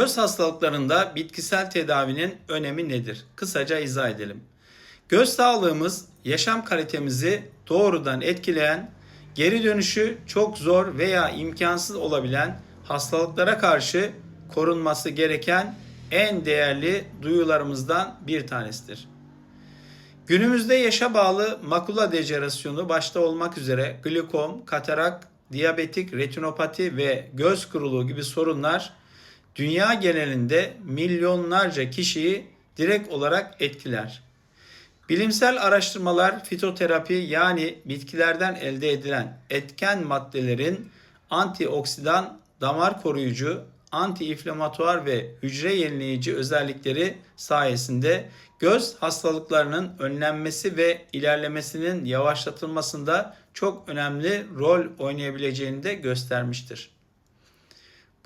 Göz hastalıklarında bitkisel tedavinin önemi nedir? Kısaca izah edelim. Göz sağlığımız yaşam kalitemizi doğrudan etkileyen, geri dönüşü çok zor veya imkansız olabilen hastalıklara karşı korunması gereken en değerli duyularımızdan bir tanesidir. Günümüzde yaşa bağlı makula dejenerasyonu başta olmak üzere glikom, katarak, diyabetik retinopati ve göz kuruluğu gibi sorunlar dünya genelinde milyonlarca kişiyi direkt olarak etkiler. Bilimsel araştırmalar fitoterapi yani bitkilerden elde edilen etken maddelerin antioksidan, damar koruyucu, antiinflamatuar ve hücre yenileyici özellikleri sayesinde göz hastalıklarının önlenmesi ve ilerlemesinin yavaşlatılmasında çok önemli rol oynayabileceğini de göstermiştir.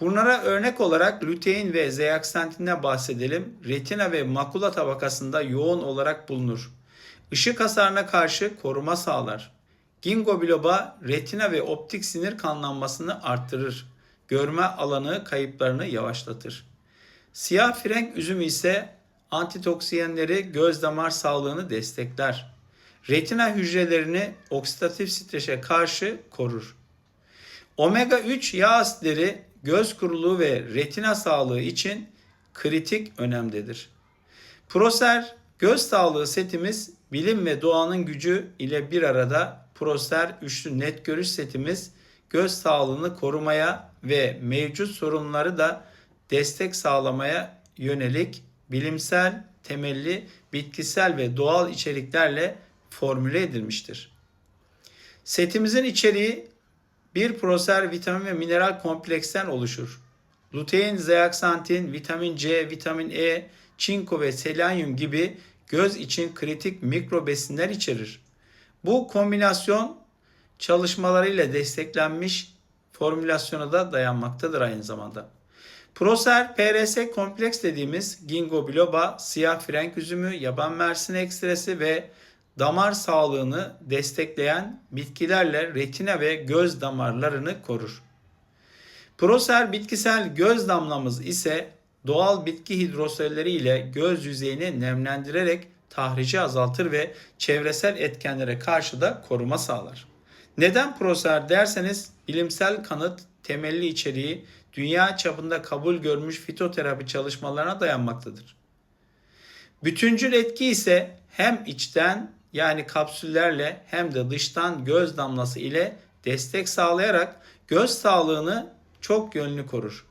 Bunlara örnek olarak lutein ve zeaksantinden bahsedelim. Retina ve makula tabakasında yoğun olarak bulunur. Işık hasarına karşı koruma sağlar. Ginkgo biloba retina ve optik sinir kanlanmasını arttırır. Görme alanı kayıplarını yavaşlatır. Siyah frenk üzümü ise antitoksiyenleri göz damar sağlığını destekler. Retina hücrelerini oksidatif strese karşı korur. Omega 3 yağ asitleri göz kuruluğu ve retina sağlığı için kritik önemdedir. Proser göz sağlığı setimiz bilim ve doğanın gücü ile bir arada Proser üçlü net görüş setimiz göz sağlığını korumaya ve mevcut sorunları da destek sağlamaya yönelik bilimsel, temelli, bitkisel ve doğal içeriklerle formüle edilmiştir. Setimizin içeriği bir proser vitamin ve mineral kompleksten oluşur. Lutein, zeaksantin, vitamin C, vitamin E, çinko ve selenyum gibi göz için kritik mikro besinler içerir. Bu kombinasyon çalışmalarıyla desteklenmiş formülasyona da dayanmaktadır aynı zamanda. Proser PRS kompleks dediğimiz ginkgo biloba, siyah frenk üzümü, yaban mersini ekstresi ve damar sağlığını destekleyen bitkilerle retina ve göz damarlarını korur. Proser bitkisel göz damlamız ise doğal bitki hidroselleri ile göz yüzeyini nemlendirerek tahrici azaltır ve çevresel etkenlere karşı da koruma sağlar. Neden proser derseniz bilimsel kanıt temelli içeriği dünya çapında kabul görmüş fitoterapi çalışmalarına dayanmaktadır. Bütüncül etki ise hem içten yani kapsüllerle hem de dıştan göz damlası ile destek sağlayarak göz sağlığını çok yönlü korur.